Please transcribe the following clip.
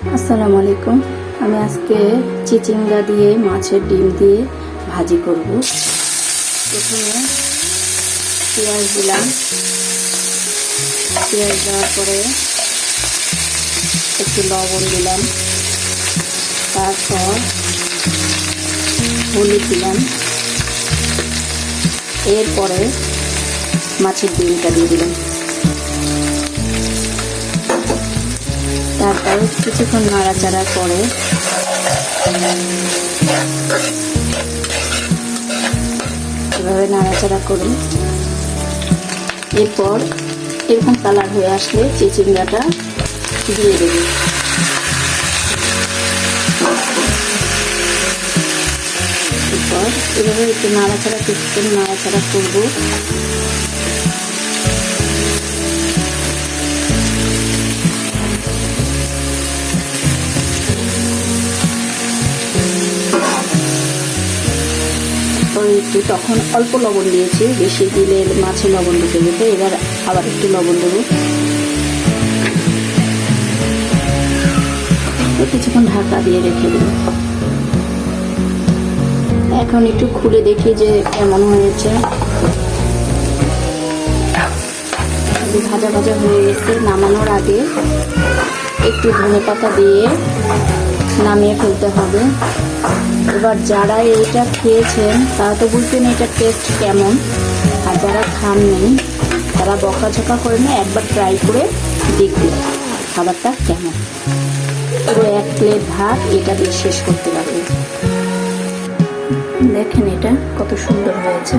আসসালামু আলাইকুম। আমি আজকে চিচিঙ্গা দিয়ে মাছের ডিম দিয়ে ভাজি করব। প্রথমে পেঁয়াজ দিলাম। পেঁয়াজ দেওয়ার পরে একটু লবণ দিলাম। তারপর হলুদ দিলাম। এরপরে মাছের ডিমটা দিয়ে দিলাম। তারপর কিছুক্ষণ নাড়াচাড়া করে এভাবে নাড়াচাড়া করি। এরপর এরকম কালার হয়ে আসলে চিচিঙ্গাটা দিয়ে দেব। এরপর এভাবে একটু নাড়াচাড়া, কিছুক্ষণ নাড়াচাড়া করব। একটু তখন অল্প লবণ দিয়েছি, বেশি দিলে মাছে লবণ দিতে যেতে এবার আবার একটু লবণ দেবো। কিছুক্ষণ ঢাকা দিয়ে রেখে দেব। এখন একটু খুলে দেখি যে কেমন হয়েছে। ভাজা ভাজা হয়ে গেছে, নামানোর আগে একটু ধনে পাতা দিয়ে নামিয়ে ফেলতে হবে। এবার যারা এইটা খেয়েছেন, তারা তো বুঝবেন এটা টেস্ট কেমন। আর যারা খাননি তারা বকাঝকা করে না একবার ট্রাই করে দেখবে খাবারটা কেমন। পুরো এক প্লেট ভাত, এটা দিয়ে শেষ করতে পারবে দেখেন এটা কত সুন্দর হয়েছে।